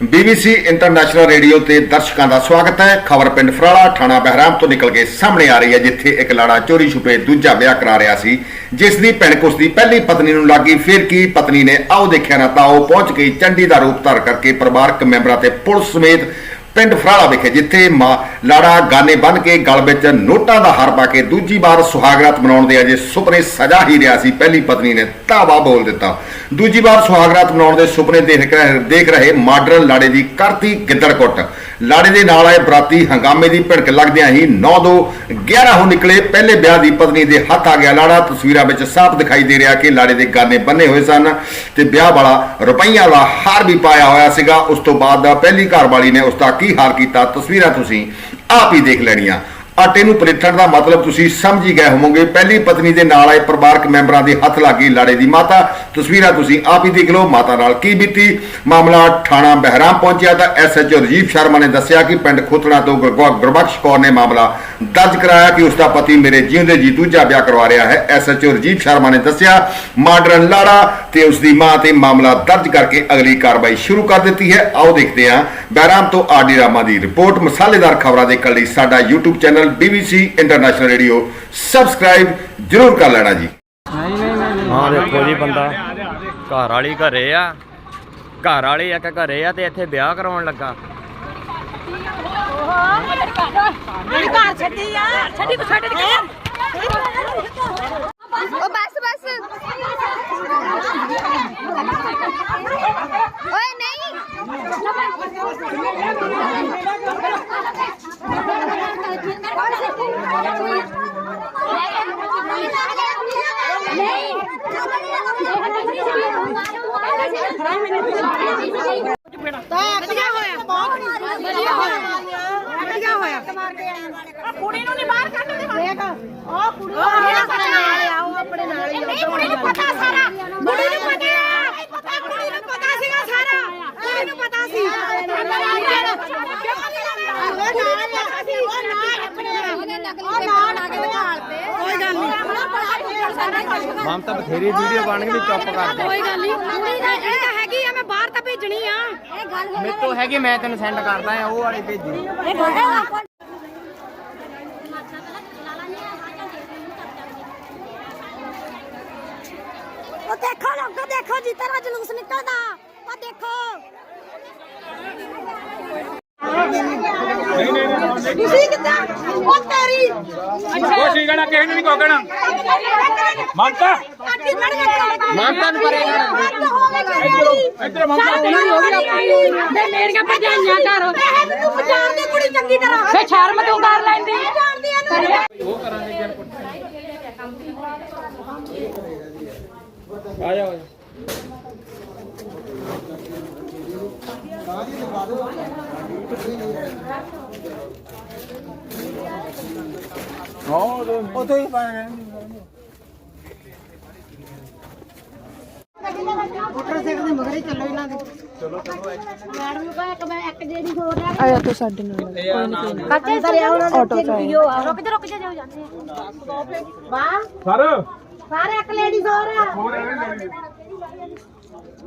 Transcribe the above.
BBC international radio ਤੇ ਦਰਸ਼ਕਾਂ ਦਾ ਸਵਾਗਤ ਹੈ। ਖਬਰ ਪਿੰਡ ਫਰਾਲਾ, ਥਾਣਾ ਬਹਿਰਾਮ ਤੋਂ ਨਿਕਲ ਕੇ ਸਾਹਮਣੇ ਆ ਰਹੀ ਹੈ, ਜਿੱਥੇ ਇੱਕ ਲਾੜਾ ਚੋਰੀ ਛੁਪੇ ਦੂਜਾ ਵਿਆਹ ਕਰਾ ਰਿਹਾ ਸੀ। ਜਿਸ ਦੀ ਭਿਣਕ ਉਸ ਦੀ ਪਹਿਲੀ ਪਤਨੀ ਨੂੰ ਲੱਗੀ ਫਿਰ ਕੀ ਪਤਨੀ ਨੇ ਆਓ ਦੇਖਿਆ ਨਾ ਤਾਂ ਉਹ ਪਹੁੰਚ ਗਈ, ਚੰਡੀ ਦਾ ਰੂਪ ਧਾਰ ਕਰਕੇ ਪਰਿਵਾਰਕ ਮੈਂਬਰਾਂ ਤੇ ਪੁਲਿਸ ਸਮੇਤ ਪਿੰਡ ਫਰਾਲਾ ਵਿਖੇ, ਜਿੱਥੇ ਮਾਂ ਲਾੜਾ ਗਾਨੇ ਬੰਨ ਕੇ ਗਲ ਵਿੱਚ ਨੋਟਾਂ ਦਾ ਹਾਰ ਪਾ ਕੇ ਦੂਜੀ ਵਾਰ ਸੁਹਾਗਰਾਤ ਮਨਾਉਣ ਦੇ ਅਜੇ ਸੁਪਨੇ ਸਜਾ ਹੀ ਰਿਹਾ ਸੀ। ਪਹਿਲੀ ਪਤਨੀ ਨੇ ਧਾਵਾ ਬੋਲ ਦਿੱਤਾ। ਦੂਜੀ ਵਾਰ ਸੁਹਾਗਰਾਤ ਮਨਾਉਣ ਦੇ ਸੁਪਨੇ ਦੇਖ ਰਹੇ ਦੇਖ ਰਹੇ ਮਾਡਰਨ ਲਾੜੇ ਦੀ ਕਰਤੀ ਗਿੱਦੜਕੁੱਟ ਲਾੜੇ ਦੇ ਨਾਲ ਆਏ ਬਰਾਤੀ ਹੰਗਾਮੇ ਦੀ ਭਿੜਕ ਲੱਗਦਿਆਂ ਹੀ 9 ਦੋ 11 ਹੋ ਨਿਕਲੇ। ਪਹਿਲੇ ਵਿਆਹ ਦੀ ਪਤਨੀ ਦੇ ਹੱਥ ਆ ਗਿਆ ਲਾੜਾ। ਤਸਵੀਰਾਂ ਵਿੱਚ ਸਾਫ਼ ਦਿਖਾਈ ਦੇ ਰਿਹਾ ਕਿ ਲਾੜੇ ਦੇ ਗਾਨੇ ਬੰਨੇ ਹੋਏ ਸਨ ਤੇ ਵਿਆਹ ਵਾਲਾ ਰੁਪਈਆ ਵਾਲਾ ਹਾਰ ਵੀ ਪਾਇਆ ਹੋਇਆ ਸੀਗਾ। ਉਸ ਤੋਂ ਬਾਅਦ ਦਾ ਪਹਿਲੀ ਘਰਵਾਲੀ ਨੇ ਉਸ ਦਾ ਕੀ ਹਾਲ ਕੀਤਾ ਤਸਵੀਰਾਂ ਤੁਸੀਂ ਆਪ ਹੀ ਦੇਖ ਲੈਣੀਆਂ। ਆਟੇ ਨੂੰ ਪਰਿੱਠਣ ਦਾ ਮਤਲਬ ਤੁਸੀਂ ਸਮਝ ਹੀ ਗਏ ਹੋਵੋਗੇ। ਪਹਿਲੀ ਪਤਨੀ ਦੇ ਨਾਲ ਆਏ ਪਰਿਵਾਰਕ ਮੈਂਬਰਾਂ ਦੇ ਹੱਥ ਲੱਗੀ ਲਾੜੇ ਦੀ ਮਾਤਾ। ਤਸਵੀਰਾਂ ਤੁਸੀਂ ਆਪ ਹੀ ਦੇਖ ਲਓ, ਮਾਤਾ ਨਾਲ ਕੀ ਬੀਤੀ। ਮਾਮਲਾ ਥਾਣਾ ਬਹਿਰਾਮ ਪਹੁੰਚਿਆ ਤਾਂ ਐਸਐਚਓ ਰਜੀਵ ਸ਼ਰਮਾ ਨੇ ਦੱਸਿਆ ਕਿ ਪਿੰਡ ਖੁੱਤਣਾ ਤੋਂ ਗੁਰਬਖਸ਼ ਕੌਰ ਨੇ ਮਾਮਲਾ ਦਰਜ ਕਰਾਇਆ ਕਿ ਉਸ ਦਾ ਪਤੀ ਮੇਰੇ ਜਿਉਂਦੇ ਜੀ ਦੂਜਾ ਵਿਆਹ ਕਰਵਾ ਰਿਹਾ ਹੈ। ਐਸਐਚਓ ਰਜੀਵ ਸ਼ਰਮਾ ਨੇ ਦੱਸਿਆ, ਮਾਡਰਨ ਲਾੜਾ ਤੇ ਉਸ ਦੀ ਮਾਂ ਤੇ ਮਾਮਲਾ ਦਰਜ ਕਰਕੇ ਅਗਲੀ ਕਾਰਵਾਈ ਸ਼ੁਰੂ ਕਰ ਦਿੱਤੀ ਹੈ। ਆਓ ਦੇਖਦੇ ਹਾਂ ਬਹਿਰਾਮ ਤੋਂ ਆਰਡੀ ਰਾਮਾ ਦੀ ਰਿਪੋਰਟ। ਮਸਾਲੇਦਾਰ ਖਬਰਾਂ ਦੇ ਲਈ ਸਾਡਾ YouTube channel BBC international radio subscribe ਜਰੂਰ ਕਰ ਲੈਣਾ ਜੀ। ਹਾਂ ਦੇਖੋ ਜੀ ਬੰਦਾ। ਘਰ ਵਾਲੀ ਘਰੇ ਆ। ਘਰ ਵਾਲੀ ਇੱਕ ਘਰੇ ਆ ਤੇ ਇੱਥੇ ਵਿਆਹ ਕਰਾਉਣ ਲੱਗਾ। ਮੇਰੇ ਘਰ ਛੱਡੀ ਆ। ਛੱਡੀ ਤੂੰ ਛੱਡ ਦੇ ਉਹ ਬਸ ਬਸ ਓਏ ਨਹੀਂ ਵਧੀਆ ਹੋਇਆ ਬਹੁਤ ਵਧੀਆ ਹੋਇਆ ਵਧੀਆ ਹੋਇਆ ਆ ਕੁੜੀ ਨੂੰ ਨਹੀਂ ਬਾਹਰ ਕੱਢ ਦੇ ਦੇਖ ਉਹ ਕੁੜੀ ਉਹ ਆਪਣੇ ਨਾਲ ਆ ਉਹ ਆਪਣੇ ਨਾਲ ਹੀ ਨਹੀਂ ਕੁੜੀ ਨੂੰ ਪਤਾ ਸਾਰਾ ਕੁੜੀ ਨੂੰ ਪਤਾ ਆ ਕੁੜੀ ਨੂੰ ਪਤਾ ਸੀਗਾ ਸਾਰਾ ਕੁੜੀ ਨੂੰ ਪਤਾ ਸੀ ਉਹ ਨਾਲ ਸੀ ਉਹ ਨਾਲ ਆਪਣੇ ਉਹ ਨਾਲ ਆਪਣੇ ਨਾਲ ਤੇ ਕੋਈ ਗੱਲ ਨਹੀਂ ਮਾਮ ਤਾਂ ਬਥੇਰੀ ਵੀਡੀਓ ਬਣ ਗਈ ਚੁੱਪ ਕਰ ਕੋਈ ਗੱਲ ਨਹੀਂ। ਕੁੜੀ ਦਾ ਇਹ ਤਾਂ ਹੈਗੀ ਆ ਮੈਂ ਬਾਹਰ ਤਾਂ ਭੇਜਣੀ ਆ। ਇਹ ਗੱਲ ਮੇਰੇ ਤੋਂ ਹੈਗੀ ਮੈਂ ਤੈਨੂੰ ਸੈਂਡ ਕਰਦਾ ਆ ਉਹ ਵਾਲੀ ਭੇਜੀ। ਉਹ ਦੇਖੋ ਲੋਕੋ ਦੇਖੋ ਜੀ ਤੇਰਾ ਜਲੂਸ ਨਿਕਲਦਾ ਉਹ ਦੇਖੋ। ਤੁਸੀਂ ਕਿੱਦਾਂ ਉਹ ਤੇਰੀ ਉਹ ਸੀ ਕਹਿਣਾ ਕਿਸੇ ਨੇ ਨਹੀਂ ਕੋ ਕਹਿਣਾ ਮਮਤਾ ਮਮਤਾ ਨੂੰ ਪਰੇ ਇੱਧਰ ਮਮਤਾ ਮੈਂ ਮੇਰੀਆਂ ਭਜਾਈਆਂ ਕਰ ਤੂੰ ਪਛਾਣਦੀ ਕੁੜੀ ਚੰਗੀ ਤਰ੍ਹਾਂ ਫੇ ਸ਼ਰਮ ਤੂੰ ਕਰ ਲੈਂਦੀ। ਜਾਣਦੀ ਆ ਉਹ ਕਰਾਂਗੇ ਜਨ ਆ ਜਾ ਮੋਟਰਸਾਈਕਲ ਦੇ ਮਗਰੇ ਚੱਲੋ ਇਹਨਾਂ ਦੇ। ਚਲੋ ਚਲੋ ਮੈਡਮ ਨੂੰ ਕਹੇ ਇੱਕ ਮੈਂ ਇੱਕ ਜਿਹੜੀ ਹੋਰ ਆ ਆਇਆ ਤੂੰ ਸਾਡੇ ਨਾਲ। ਕੋਈ ਨਾ ਕੋਈ ਨਾ। ਕੱਚੇ ਸਰ ਆਟੋ ਚ ਆਏ। ਰੁਕ ਜਾ ਰੁਕ ਜਾ ਜਾਓ ਜਾਂਦੇ ਆ। ਵਾਹ। ਸਰ। ਸਾਰੇ ਇੱਕ ਲੇਡੀ ਹੋਰ ਆ।